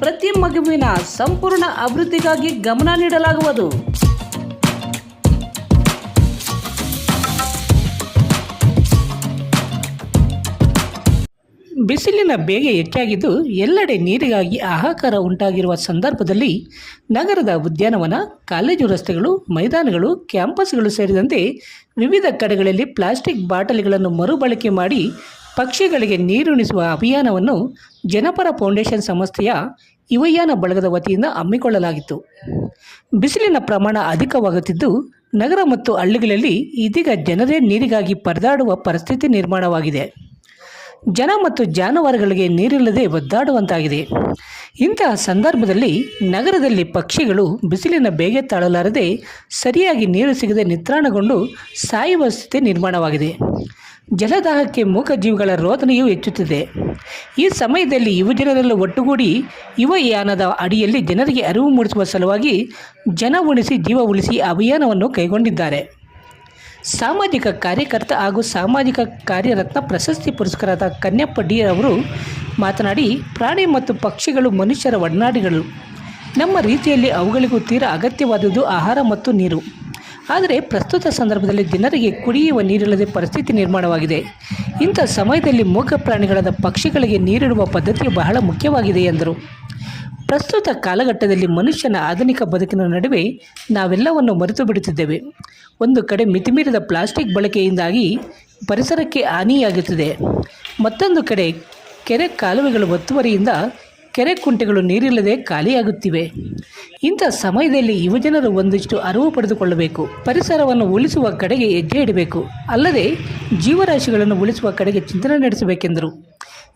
ಪ್ರತಿ ಮಗುವಿನ ಸಂಪೂರ್ಣ ಅಭಿವೃದ್ಧಿಗಾಗಿ ಗಮನ ನೀಡಲಾಗುವುದು. ಬಿಸಿಲಿನ ಬೇಗೆ ಹೆಚ್ಚಾಗಿದ್ದು ಎಲ್ಲೆಡೆ ನೀರಿಗಾಗಿ ಹಾಹಾಕಾರ ಉಂಟಾಗಿರುವ ಸಂದರ್ಭದಲ್ಲಿ ನಗರದ ಉದ್ಯಾನವನ, ಕಾಲೇಜು ರಸ್ತೆಗಳು, ಮೈದಾನಗಳು, ಕ್ಯಾಂಪಸ್ಗಳು ಸೇರಿದಂತೆ ವಿವಿಧ ಕಡೆಗಳಲ್ಲಿ ಪ್ಲಾಸ್ಟಿಕ್ ಬಾಟಲಿಗಳನ್ನು ಮರುಬಳಕೆ ಮಾಡಿ ಪಕ್ಷಿಗಳಿಗೆ ನೀರುಣಿಸುವ ಅಭಿಯಾನವನ್ನು ಜನಪರ ಫೌಂಡೇಶನ್ ಸಂಸ್ಥೆಯ ಯುವಯಾನ ಬಳಗದ ವತಿಯಿಂದ ಹಮ್ಮಿಕೊಳ್ಳಲಾಗಿತ್ತು. ಬಿಸಿಲಿನ ಪ್ರಮಾಣ ಅಧಿಕವಾಗುತ್ತಿದ್ದು, ನಗರ ಮತ್ತು ಹಳ್ಳಿಗಳಲ್ಲಿ ಇದೀಗ ಜನರೇ ನೀರಿಗಾಗಿ ಪರದಾಡುವ ಪರಿಸ್ಥಿತಿ ನಿರ್ಮಾಣವಾಗಿದೆ. ಜನ ಮತ್ತು ಜಾನುವಾರುಗಳಿಗೆ ನೀರಿಲ್ಲದೆ ಒದ್ದಾಡುವಂತಾಗಿದೆ. ಇಂತಹ ಸಂದರ್ಭದಲ್ಲಿ ನಗರದಲ್ಲಿ ಪಕ್ಷಿಗಳು ಬಿಸಿಲಿನ ಬೇಗೆ ತಾಳಲಾರದೆ ಸರಿಯಾಗಿ ನೀರು ಸಿಗದೆ ನಿತ್ರಾಣಗೊಂಡು ಸಾಯುವ ಸ್ಥಿತಿ ನಿರ್ಮಾಣವಾಗಿದೆ. ಜಲದಾಹಕ್ಕೆ ಮೂಕಜೀವಿಗಳ ರೋದನೆಯೂ ಹೆಚ್ಚುತ್ತಿದೆ. ಈ ಸಮಯದಲ್ಲಿ ಯುವಜನರೆಲ್ಲ ಒಟ್ಟುಗೂಡಿ ಯುವಯಾನದ ಅಡಿಯಲ್ಲಿ ಜನರಿಗೆ ಅರಿವು ಮೂಡಿಸುವ ಸಲುವಾಗಿ ಜನ ಉಳಿಸಿ ಜೀವ ಉಳಿಸಿ ಅಭಿಯಾನವನ್ನು ಕೈಗೊಂಡಿದ್ದಾರೆ. ಸಾಮಾಜಿಕ ಕಾರ್ಯಕರ್ತ ಹಾಗೂ ಸಾಮಾಜಿಕ ಕಾರ್ಯರತ್ನ ಪ್ರಶಸ್ತಿ ಪುರಸ್ಕಾರದ ಕನ್ಯಪ್ಪ ಡಿ ಅವರು ಮಾತನಾಡಿ, ಪ್ರಾಣಿ ಮತ್ತು ಪಕ್ಷಿಗಳು ಮನುಷ್ಯರ ಒಡನಾಡಿಗಳು. ನಮ್ಮ ರೀತಿಯಲ್ಲಿ ಅವುಗಳಿಗೂ ತೀರಾ ಅಗತ್ಯವಾದುದು ಆಹಾರ ಮತ್ತು ನೀರು. ಆದರೆ ಪ್ರಸ್ತುತ ಸಂದರ್ಭದಲ್ಲಿ ಜನರಿಗೆ ಕುಡಿಯುವ ನೀರಿಲ್ಲದೆ ಪರಿಸ್ಥಿತಿ ನಿರ್ಮಾಣವಾಗಿದೆ. ಇಂಥ ಸಮಯದಲ್ಲಿ ಮೂಗ ಪ್ರಾಣಿಗಳಾದ ಪಕ್ಷಿಗಳಿಗೆ ನೀರಿಡುವ ಪದ್ಧತಿ ಬಹಳ ಮುಖ್ಯವಾಗಿದೆ, ಎಂದರು. ಪ್ರಸ್ತುತ ಕಾಲಘಟ್ಟದಲ್ಲಿ ಮನುಷ್ಯನ ಆಧುನಿಕ ಬದುಕಿನ ನಡುವೆ ನಾವೆಲ್ಲವನ್ನು ಮರೆತು ಬಿಡುತ್ತಿದ್ದೇವೆ ಒಂದು ಕಡೆ ಮಿತಿಮೀರಿದ ಪ್ಲಾಸ್ಟಿಕ್ ಬಳಕೆಯಿಂದಾಗಿ ಪರಿಸರಕ್ಕೆ ಹಾನಿಯಾಗುತ್ತಿದೆ. ಮತ್ತೊಂದು ಕಡೆ ಕೆರೆ ಕಾಲುವೆಗಳು ಒತ್ತುವರಿಯಿಂದ ಕೆರೆ ಕುಂಟೆಗಳು ನೀರಿಲ್ಲದೆ ಖಾಲಿಯಾಗುತ್ತಿವೆ. ಇಂಥ ಸಮಯದಲ್ಲಿ ಯುವಜನರು ಒಂದಿಷ್ಟು ಅರಿವು ಪಡೆದುಕೊಳ್ಳಬೇಕು. ಪರಿಸರವನ್ನು ಉಳಿಸುವ ಕಡೆಗೆ ಹೆಜ್ಜೆ ಇಡಬೇಕು. ಅಲ್ಲದೆ ಜೀವರಾಶಿಗಳನ್ನು ಉಳಿಸುವ ಕಡೆಗೆ ಚಿಂತನೆ ನಡೆಸಬೇಕೆಂದರು.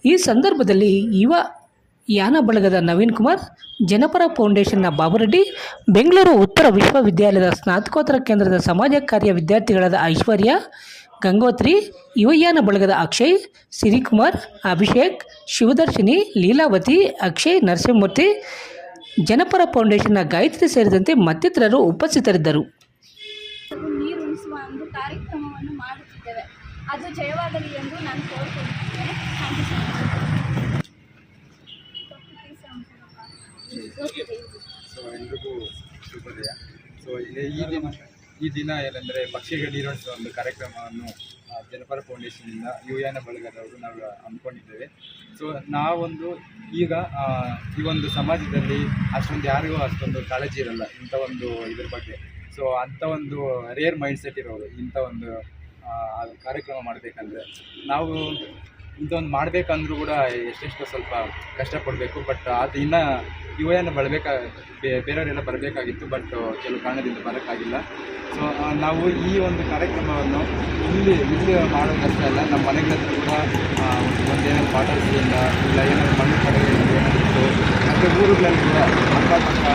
ಈ ಸಂದರ್ಭದಲ್ಲಿ ಯುವ ಯಾನ ಬಳಗದ ನವೀನ್ ಕುಮಾರ್, ಜನಪರ ಫೌಂಡೇಶನ್ನ ಬಾಬುರೆಡ್ಡಿ, ಬೆಂಗಳೂರು ಉತ್ತರ ವಿಶ್ವವಿದ್ಯಾಲಯದ ಸ್ನಾತಕೋತ್ತರ ಕೇಂದ್ರದ ಸಮಾಜ ಕಾರ್ಯ ವಿದ್ಯಾರ್ಥಿಗಳಾದ ಐಶ್ವರ್ಯ ಗಂಗೋತ್ರಿ ಯುವಯಾನ ಬಳಗದ ಅಕ್ಷಯ್ ಸಿರಿಕುಮಾರ್ ಅಭಿಷೇಕ್ ಶಿವದರ್ಶಿನಿ ಲೀಲಾವತಿ ಅಕ್ಷಯ್ ನರಸಿಂಹಮೂರ್ತಿ ಜನಪರ ಫೌಂಡೇಶನ್ನ ಗಾಯತ್ರಿ ಸೇರಿದಂತೆ ಮತ್ತಿತರರು ಉಪಸ್ಥಿತರಿದ್ದರು ಸೊ ಈ ದಿನ ಈ ದಿನ ಏನಂದರೆ ಪಕ್ಷಿಗೆ ನೀರುಣಿಸುವ ಒಂದು ಕಾರ್ಯಕ್ರಮವನ್ನು ಜನಪರ ಫೌಂಡೇಶನಿಂದ ಯುವಯಾನ ಬಳಗದವರು ನಾವು ಅಂದ್ಕೊಂಡಿದ್ದೇವೆ. ಸೊ ನಾವೊಂದು ಈಗ ಈ ಒಂದು ಸಮಾಜದಲ್ಲಿ ಅಷ್ಟೊಂದು ಯಾರಿಗೂ ಅಷ್ಟೊಂದು ಕಾಳಜಿ ಇರಲ್ಲ ಇಂಥ ಒಂದು ಇದ್ರ ಬಗ್ಗೆ. ಸೊ ಅಂಥ ಒಂದು ರೇರ್ ಮೈಂಡ್ ಸೆಟ್ ಇರೋರು ಇಂಥ ಒಂದು ಕಾರ್ಯಕ್ರಮ ಮಾಡಬೇಕಂದ್ರೆ ನಾವು ಇಂಥೊಂದು ಮಾಡಬೇಕಂದ್ರೂ ಕೂಡ ಎಷ್ಟೆಷ್ಟೋ ಸ್ವಲ್ಪ ಕಷ್ಟಪಡಬೇಕು ಬಟ್ ಅದು ಇನ್ನೂ ಬರಬೇಕಾ ಬೇ, ಬೇರೆಯವರೆಲ್ಲ ಬರಬೇಕಾಗಿತ್ತು ಬಟ್ ಕೆಲವು ಕಾರಣದಿಂದ ಬರೋಕ್ಕಾಗಿಲ್ಲ. ಸೊ ನಾವು ಈ ಒಂದು ಕಾರ್ಯಕ್ರಮವನ್ನು ಇಲ್ಲಿ ಇಲ್ಲಿ ಮಾಡೋದಷ್ಟೇ ಅಲ್ಲ, ನಮ್ಮ ಮನೆಗಳ ಹತ್ರ ಕೂಡ ಒಂದೇನಾದ್ರು ಬಾಟಲ್ಸ್ಗಳಿಂದ ಇಲ್ಲ, ಏನಾದ್ರು ಮಣ್ಣು ಕಡೆಗಳಿಂದ ಏನಾದಿತ್ತು ಮತ್ತು ಊರುಗಳಲ್ಲಿ ಕೂಡ ಅಕ್ಕಪಕ್ಕ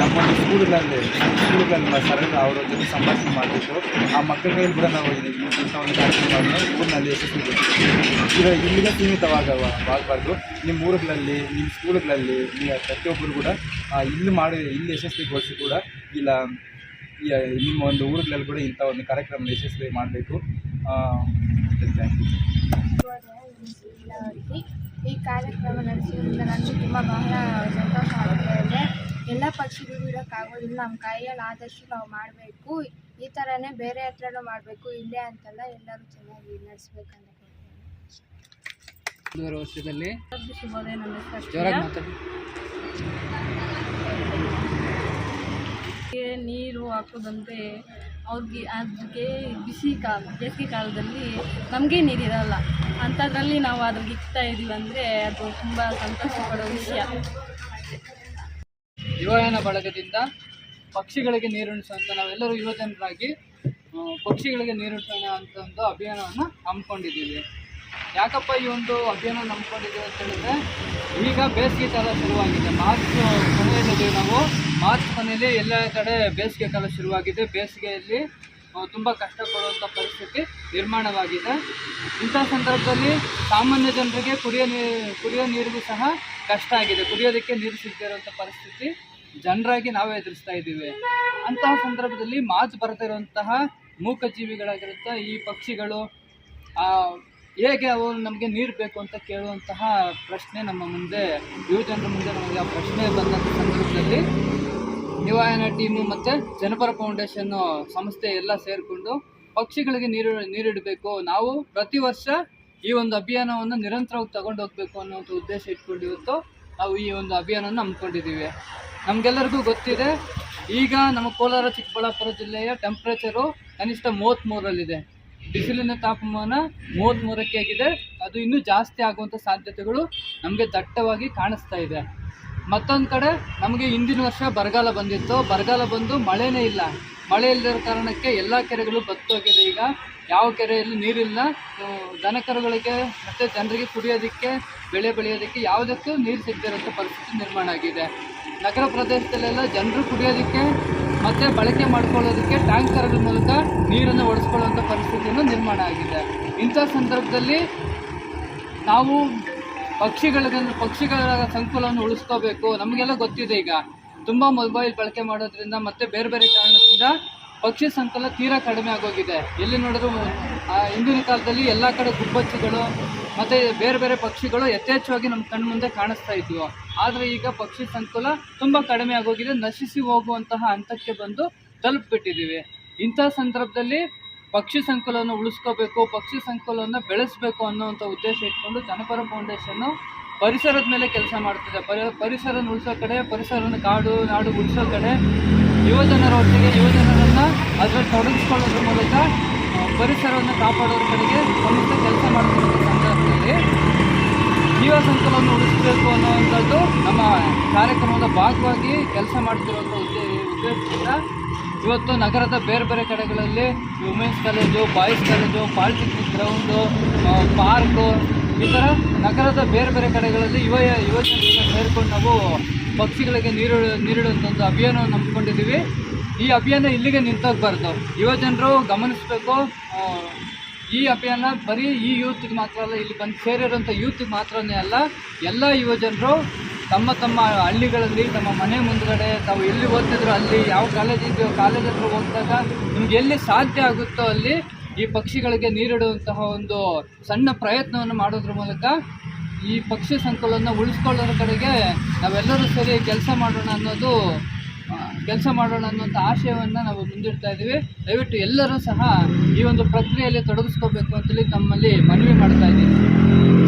ನಮ್ಮ ಸ್ಕೂಲ್ಗಳಲ್ಲಿ ಸ್ಕೂಲ್ಗಳಲ್ಲಿ ಸರಳ ಅವರ ಜೊತೆ ಸಂಭಾಷಣೆ ಮಾಡಬೇಕು ಆ ಮಕ್ಕಳಿಗೆ ಕೂಡ ನಾವು ಇಂಥ ಒಂದು ಕಾರ್ಯಕ್ರಮವನ್ನು ಊರಿನಲ್ಲಿ ಯಶಸ್ವಿಗೊಳಿಸ್ತೀವಿ ಇದು ಇಲ್ಲಿಗೆ ಸೀಮಿತವಾಗ ಆಗಬಾರ್ದು. ನಿಮ್ಮ ಊರುಗಳಲ್ಲಿ ನಿಮ್ಮ ಸ್ಕೂಲ್ಗಳಲ್ಲಿ ಪ್ರತಿಯೊಬ್ಬರು ಕೂಡ ಇಲ್ಲಿ ಮಾಡಿ, ಇಲ್ಲಿ ಯಶಸ್ವಿಗೊಳಿಸಿ ಕೂಡ ಇಲ್ಲ ನಿಮ್ಮ ಒಂದು ಊರುಗಳಲ್ಲಿ ಕೂಡ ಇಂಥ ಒಂದು ಕಾರ್ಯಕ್ರಮ ಯಶಸ್ವಿ ಮಾಡಬೇಕು. ಈ ಕಾರ್ಯಕ್ರಮ ನಡೆಸಿದ್ರಿಂದ ನನಗೆ ತುಂಬ ಬಹಳ ಸಂತೋಷ ಆಗ್ತಾ ಇದೆ. ಎಲ್ಲ ಪಕ್ಷಿಗಳು ಇರೋಕ್ಕಾಗೋದಿಲ್ಲ ನಮ್ಮ ಕೈಯಲ್ಲಿ ಆದಷ್ಟು ನಾವು ಮಾಡಬೇಕು. ಈ ಥರನೇ ಬೇರೆ ಹತ್ರನೂ ಮಾಡಬೇಕು. ಇಲ್ಲೇ ಅಂತಲ್ಲ ಎಲ್ಲರೂ ಚೆನ್ನಾಗಿ ನಡೆಸ್ಬೇಕಂತ ಒಂದೂವರೆ ವರ್ಷದಲ್ಲಿ. ಜೋರಾಗಿ. ಮಾತಾಡಿ. ನೀರು ಹಾಕೋದಂತೆ ಅವ್ರಿಗೆ ಅದಕ್ಕೆ ಬಿಸಿ ಕಾಲ ಬೇಸಿಗೆ ಕಾಲದಲ್ಲಿ ನಮಗೆ ನೀರಿರಲ್ಲ ಅಂಥದ್ರಲ್ಲಿ ನಾವು ಅದ್ರಿಗೆ ಇಕ್ತಾ ಇದೀವಿ ಅಂದರೆ ಅದು ತುಂಬ ಸಂತೋಷ ಪಡೋ ವಿಷಯ. ಯುವಜನ ಬಳಗದಿಂದ ಪಕ್ಷಿಗಳಿಗೆ ನೀರುಣಿಸುವಂಥ ನಾವೆಲ್ಲರೂ ಯುವಜನರಾಗಿ ಪಕ್ಷಿಗಳಿಗೆ ನೀರುಣಿಸೋಣ ಅಂತ ಒಂದು ಅಭಿಯಾನವನ್ನು ಹಮ್ಮಿಕೊಂಡಿದ್ದೀವಿ. ಯಾಕಪ್ಪ ಈ ಒಂದು ಅಭಿಯಾನ ನಂಬಿಕೊಂಡಿದ್ದೀವಿ ಅಂತ ಹೇಳಿದ್ರೆ, ಈಗ ಬೇಸಿಗೆ ಕಾಲ ಶುರುವಾಗಿದೆ. ಮಾರ್ಚ್ ಕೊನೆಯಲ್ಲಿದ್ದೀವಿ ನಾವು ಮಾರ್ಚ್ ಕೊನೆಯಲ್ಲಿ ಎಲ್ಲ ಕಡೆ ಬೇಸಿಗೆ ಕಾಲ ಶುರುವಾಗಿದೆ. ಬೇಸಿಗೆಯಲ್ಲಿ ತುಂಬ ಕಷ್ಟಪಡುವಂಥ ಪರಿಸ್ಥಿತಿ ನಿರ್ಮಾಣವಾಗಿದೆ. ಇಂಥ ಸಂದರ್ಭದಲ್ಲಿ ಸಾಮಾನ್ಯ ಜನರಿಗೆ ಕುಡಿಯೋ ನೀರು ಕುಡಿಯೋ ನೀರಿಗೂ ಸಹ ಕಷ್ಟ ಆಗಿದೆ. ಕುಡಿಯೋದಕ್ಕೆ ನೀರು ಸಿಗದೇ ಇರುವಂಥ ಪರಿಸ್ಥಿತಿ ಜನರಾಗಿ ನಾವೇ ಎದುರಿಸ್ತಾ ಇದ್ದೀವಿ. ಅಂತಹ ಸಂದರ್ಭದಲ್ಲಿ ಮಾತು ಬರ್ತಾ ಇರುವಂತಹ ಮೂಕ ಜೀವಿಗಳಾಗಿರುತ್ತೆ ಈ ಪಕ್ಷಿಗಳು ಹೇಗೆ ಅವರು ನಮಗೆ ನೀರು ಬೇಕು ಅಂತ ಕೇಳುವಂತಹ ಪ್ರಶ್ನೆ ನಮ್ಮ ಮುಂದೆ, ಯುವಜನರ ಮುಂದೆ ನಮಗೆ ಆ ಪ್ರಶ್ನೆ ಬಂದಂಥ ಸಂದರ್ಭದಲ್ಲಿ ನಿವಾರಣ ಟೀಮು ಮತ್ತು ಜನಪರ ಫೌಂಡೇಶನ್ ಸಂಸ್ಥೆ ಎಲ್ಲ ಸೇರಿಕೊಂಡು ಪಕ್ಷಿಗಳಿಗೆ ನೀರು ನೀರಿಡಬೇಕು ನಾವು ಪ್ರತಿ ವರ್ಷ ಈ ಒಂದು ಅಭಿಯಾನವನ್ನು ನಿರಂತರವಾಗಿ ತಗೊಂಡು ಹೋಗ್ಬೇಕು ಅನ್ನೋಂಥ ಉದ್ದೇಶ ಇಟ್ಕೊಂಡಿವತ್ತು ನಾವು ಈ ಒಂದು ಅಭಿಯಾನವನ್ನು ಹಮ್ಮಿಕೊಂಡಿದ್ದೀವಿ. ನಮಗೆಲ್ಲರಿಗೂ ಗೊತ್ತಿದೆ, ಈಗ ನಮ್ಮ ಕೋಲಾರ ಚಿಕ್ಕಬಳ್ಳಾಪುರ ಜಿಲ್ಲೆಯ ಟೆಂಪ್ರೇಚರು ಕನಿಷ್ಠ ಮೂವತ್ತ್ಮೂರಲ್ಲಿದೆ ಬಿಸಿಲಿನ ತಾಪಮಾನ ಮೂವತ್ತ್ಮೂರಕ್ಕೆ ಆಗಿದೆ. ಅದು ಇನ್ನೂ ಜಾಸ್ತಿ ಆಗುವಂಥ ಸಾಧ್ಯತೆಗಳು ನಮಗೆ ದಟ್ಟವಾಗಿ ಕಾಣಿಸ್ತಾ ಇದೆ. ಮತ್ತೊಂದು ಕಡೆ ನಮಗೆ ಹಿಂದಿನ ವರ್ಷ ಬರಗಾಲ ಬಂದಿತ್ತು. ಬರಗಾಲ ಬಂದು ಮಳೆನೇ ಇಲ್ಲ. ಮಳೆ ಇಲ್ಲದಿರೋ ಕಾರಣಕ್ಕೆ ಎಲ್ಲ ಕೆರೆಗಳು ಬತ್ತೋಗಿದೆ ಈಗ ಯಾವ ಕೆರೆಯಲ್ಲಿ ನೀರಿಲ್ಲ. ದನ ದನಕರುಗಳಿಗೆ ಮತ್ತು ಜನರಿಗೆ ಕುಡಿಯೋದಕ್ಕೆ, ಬೆಳೆ ಬೆಳೆಯೋದಕ್ಕೆ ಯಾವುದಕ್ಕೂ ನೀರು ಸಿಗದಿರೋಂಥ ಪರಿಸ್ಥಿತಿ ನಿರ್ಮಾಣ ಆಗಿದೆ. ನಗರ ಪ್ರದೇಶದಲ್ಲೆಲ್ಲ ಜನರು ಕುಡಿಯೋದಕ್ಕೆ ಮತ್ತು ಬಳಕೆ ಮಾಡ್ಕೊಳ್ಳೋದಕ್ಕೆ ಟ್ಯಾಂಕರ್ಗಳ ಮೂಲಕ ನೀರನ್ನು ಒಡಿಸ್ಕೊಳ್ಳುವಂಥ ಪರಿಸ್ಥಿತಿಯನ್ನು ನಿರ್ಮಾಣ ಆಗಿದೆ. ಇಂಥ ಸಂದರ್ಭದಲ್ಲಿ ನಾವು ಪಕ್ಷಿಗಳಿಗೆ, ಪಕ್ಷಿಗಳ ಸಂಕುಲವನ್ನು ಉಳಿಸ್ಕೋಬೇಕು. ನಮಗೆಲ್ಲ ಗೊತ್ತಿದೆ ಈಗ. ತುಂಬ ಮೊಬೈಲ್ ಬಳಕೆ ಮಾಡೋದ್ರಿಂದ ಮತ್ತು ಬೇರೆ ಬೇರೆ ಕಾರಣದಿಂದ ಪಕ್ಷಿ ಸಂಕುಲ ತೀರಾ ಕಡಿಮೆ ಆಗೋಗಿದೆ. ಎಲ್ಲಿ ನೋಡಿದ್ರು ಹಿಂದಿನ ಕಾಲದಲ್ಲಿ ಎಲ್ಲ ಕಡೆ ಗುಬ್ಬಚ್ಚಿಗಳು ಮತ್ತು ಬೇರೆ ಬೇರೆ ಪಕ್ಷಿಗಳು ಯಥೇಚ್ಛವಾಗಿ ನಮ್ಮ ಕಣ್ಣು ಮುಂದೆ ಕಾಣಿಸ್ತಾ ಇದ್ವು. ಆದರೆ ಈಗ ಪಕ್ಷಿ ಸಂಕುಲ ತುಂಬ ಕಡಿಮೆ ಆಗೋಗಿದೆ. ನಶಿಸಿ ಹೋಗುವಂತಹ ಹಂತಕ್ಕೆ ಬಂದು ತಲುಪಿಬಿಟ್ಟಿದ್ದೀವಿ ಇಂಥ ಸಂದರ್ಭದಲ್ಲಿ ಪಕ್ಷಿ ಸಂಕುಲವನ್ನು ಉಳಿಸ್ಕೋಬೇಕು, ಪಕ್ಷಿ ಸಂಕುಲವನ್ನು ಬೆಳೆಸಬೇಕು ಅನ್ನೋವಂಥ ಉದ್ದೇಶ ಇಟ್ಕೊಂಡು ಜನಪರ ಫೌಂಡೇಶನ್ನು ಪರಿಸರದ ಮೇಲೆ ಕೆಲಸ ಮಾಡ್ತಿದೆ. ಪರಿ, ಪರಿಸರನ ಉಳಿಸೋ ಕಡೆ, ಪರಿಸರನ ಕಾಡು, ನಾಡು ಉಳಿಸೋ ಕಡೆ ಯುವಜನರ ಒಟ್ಟಿಗೆ ಯುವಜನರನ್ನು ಅದರಲ್ಲಿ ತೊಡಗಿಸ್ಕೊಳ್ಳೋದ್ರ ಮೂಲಕ ಪರಿಸರವನ್ನು ಕಾಪಾಡೋರ ಕಡೆಗೆ ಸಂಸ್ಥೆ ಕೆಲಸ ಮಾಡ್ತಿರೋ ಸಂದರ್ಭದಲ್ಲಿ ಜೀವ ಸಂಕುಲವನ್ನು ಉಳಿಸಬೇಕು ಅನ್ನೋವಂಥದ್ದು ನಮ್ಮ ಕಾರ್ಯಕ್ರಮದ ಭಾಗವಾಗಿ ಕೆಲಸ ಮಾಡ್ತಿರುವಂಥ ಉದ್ದೇ ಉದ್ದೇಶದಿಂದ. ಇವತ್ತು ನಗರದ ಬೇರೆ ಬೇರೆ ಕಡೆಗಳಲ್ಲಿ women's college, boys college, polytechnic ground park ಈ ಥರ ನಗರದ ಬೇರೆ ಬೇರೆ ಕಡೆಗಳಲ್ಲಿ ಯುವ ಯುವಜನ ಸೇರಿಕೊಂಡು ನಾವು ಪಕ್ಷಿಗಳಿಗೆ ನೀರು, ನೀರಿಡುವಂಥ ಒಂದು ಅಭಿಯಾನವನ್ನು ಹಮ್ಮಿಕೊಂಡಿದ್ದೀವಿ. ಈ ಅಭಿಯಾನ ಇಲ್ಲಿಗೆ ನಿಂತೋಗ್ಬಾರ್ದು ಯುವಜನರು ಗಮನಿಸಬೇಕು. ಈ ಅಭಿಯಾನ ಬರೀ ಈ ಯೂತ್ಗೆ ಮಾತ್ರ ಅಲ್ಲ, ಇಲ್ಲಿ ಬಂದು ಸೇರಿರೋಂಥ ಯೂತ್ಗೆ ಮಾತ್ರನೇ ಅಲ್ಲ, ಎಲ್ಲ ಯುವಜನರು ತಮ್ಮ ತಮ್ಮ ಹಳ್ಳಿಗಳಲ್ಲಿ, ತಮ್ಮ ಮನೆ ಮುಂದ್ಗಡೆ, ತಾವು ಎಲ್ಲಿ ಓದ್ತಿದ್ರು ಅಲ್ಲಿ, ಯಾವ ಕಾಲೇಜಿಗೆ ಕಾಲೇಜ್ ಹತ್ರ ಓದಿದಾಗ ನಿಮ್ಗೆ ಎಲ್ಲಿ ಸಾಧ್ಯ ಆಗುತ್ತೋ ಅಲ್ಲಿ ಈ ಪಕ್ಷಿಗಳಿಗೆ ನೀರಿಡುವಂತಹ ಒಂದು ಸಣ್ಣ ಪ್ರಯತ್ನವನ್ನು ಮಾಡೋದ್ರ ಮೂಲಕ ಈ ಪಕ್ಷಿ ಸಂಕುಲನ ಉಳಿಸ್ಕೊಳ್ಳೋದ್ರ ಕಡೆಗೆ ನಾವೆಲ್ಲರೂ ಸೇರಿ ಕೆಲಸ ಮಾಡೋಣ ಅನ್ನೋದು ಕೆಲಸ ಮಾಡೋಣ ಅನ್ನುವಂಥ ಆಶಯವನ್ನು ನಾವು ಮುಂದಿಡ್ತಾ ಇದ್ದೀವಿ. ದಯವಿಟ್ಟು ಎಲ್ಲರೂ ಸಹ ಈ ಒಂದು ಪ್ರಕ್ರಿಯೆಯಲ್ಲಿ ತೊಡಗಿಸ್ಕೋಬೇಕು ಅಂತೇಳಿ ತಮ್ಮಲ್ಲಿ ಮನವಿ ಮಾಡ್ತಾ ಇದ್ದೀನಿ.